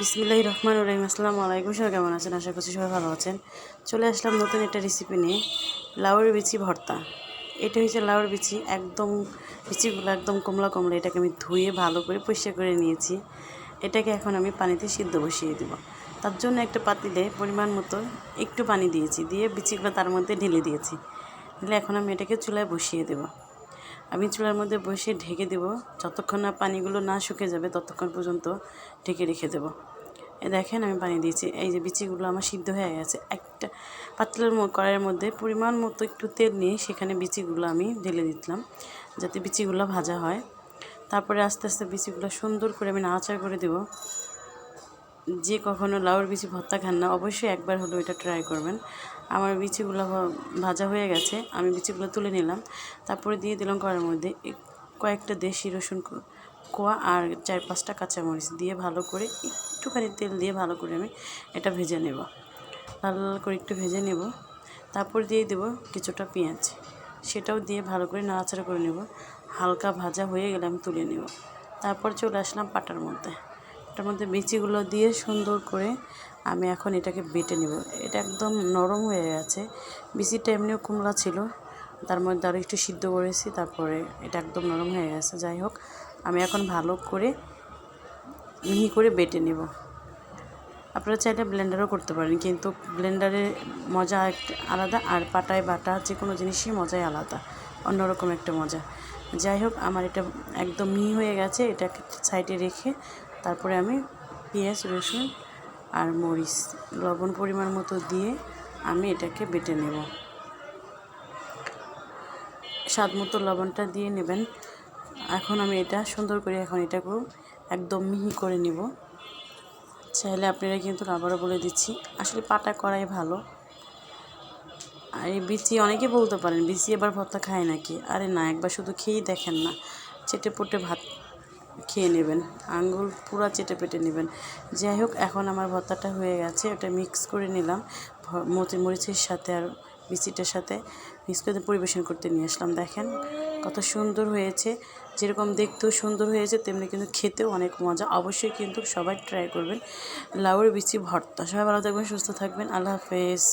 বিসমিল্লাহ রহমান রহিম, আসসালামু আলাইকুম। সবাই কেমন আছেন? আশা করছি সবাই ভালো আছেন। চলে আসলাম নতুন একটা রেসিপি নিয়ে লাউয়ের বিচি ভর্তা। এটা হচ্ছে লাউয়ের বিচি, একদম বিচিগুলো একদম কমলা কমলা। এটাকে আমি ধুয়ে ভালো করে পরিষ্কার করে নিয়েছি। এটাকে এখন আমি পানিতে সিদ্ধ বসিয়ে দেবো। তার জন্য একটা পাতিলে পরিমাণ মতো একটু পানি দিয়েছি। দিয়ে বিচিগুলো তার মধ্যে ঢেলে দিয়েছি। ঢেলে এখন আমি এটাকে চুলায় বসিয়ে দেবো। আমি চুলার মধ্যে বসে ঢেকে দেব। যতক্ষণ না পানিগুলো না শুকে যাবে, ততক্ষণ পর্যন্ত ঢেকে রেখে দেব। এ দেখেন, আমি পানি দিয়েছি। এই যে বিচিগুলো আমার সিদ্ধ হয়ে গেছে। একটা পাতলার কড়াইয়ের মধ্যে পরিমাণ মতো একটু তেল নিয়ে সেখানে বিচিগুলো আমি ঢেলে দিলাম, যাতে বিচিগুলো ভাজা হয়। তারপরে আস্তে আস্তে বিচিগুলো সুন্দর করে আমি নাড়াচাড়া করে দেবো। যে কখনো লাউর বিচি ভর্তা খান না, অবশ্যই একবার হলেও এটা ট্রাই করবেন। আমার বিচিগুলো ভাজা হয়ে গেছে, আমি বিচিগুলো তুলে নিলাম। তারপরে দিয়ে দিলাম কড়ার মধ্যে কয়েকটা দেশি রসুন কোয়া আর চার পাঁচটা কাঁচামরিচ দিয়ে ভালো করে একটুখানি তেল দিয়ে ভালো করে আমি এটা ভেজে নেব। লাল লাল করে একটু ভেজে নেব। তারপর দিয়ে দেব কিছুটা পেঁয়াজ। সেটাও দিয়ে ভালো করে নাড়াচাড়া করে নেব। হালকা ভাজা হয়ে গেলে আমি তুলে নেব। তারপর চলে আসলাম পাটার মধ্যে। এটার মধ্যে বিচিগুলো দিয়ে সুন্দর করে আমি এখন এটাকে বেটে নেব। এটা একদম নরম হয়ে গেছে। বিচিটা এমনিও কুমড়া ছিল। তার মধ্যে আরও একটু সিদ্ধ করেছি, তারপরে এটা একদম নরম হয়ে গেছে। যাই হোক, আমি এখন ভালো করে মিহি করে বেটে নেব। আপনারা চাইলে ব্লেন্ডারও করতে পারেন, কিন্তু ব্লেন্ডারের মজা একটা আলাদা আর পাটায় বাটা যে কোনো জিনিসই মজাই আলাদা, অন্যরকম একটা মজা। যাই হোক, আমার এটা একদম মিহি হয়ে গেছে। এটাকে সাইডে রেখে তারপরে আমি পেঁয়াজ, রসুন আর মরিচ লবণ পরিমাণ মতো দিয়ে আমি এটাকে বেটে নেব। স্বাদ মতো লবণটা দিয়ে নেবেন। এখন আমি এটা সুন্দর করে এখন এটাকেও একদম মিহি করে নিব। চাইলে আপনারা কিন্তু আবারও বলে দিচ্ছি, আসলে পাটা করাই ভালো। আর এই বিচি অনেকে বলতে পারেন, বিচি এবার ভর্তা খায় নাকি? আরে না, একবার শুধু খেয়েই দেখেন না। চেটে পুটে ভাত খেয়ে নেবেন। আঙ্গুল পুরো চেটে পেটে নেবেন। যাই হোক, এখন আমার ভর্তাটা হয়ে গেছে। ওটা মিক্স করে নিলাম। মরিচের সাথে আর বিচিটার সাথে মিক্স করে পরিবেশন করতে নিয়ে আসলাম। দেখেন কত সুন্দর হয়েছে। যেরকম দেখতেও সুন্দর হয়েছে, তেমনি কিন্তু খেতেও অনেক মজা। অবশ্যই কিন্তু সবাই ট্রাই করবেন লাউর বিচি ভর্তা। সবাই ভালো থাকবেন, সুস্থ থাকবেন। আল্লাহ হাফেজ।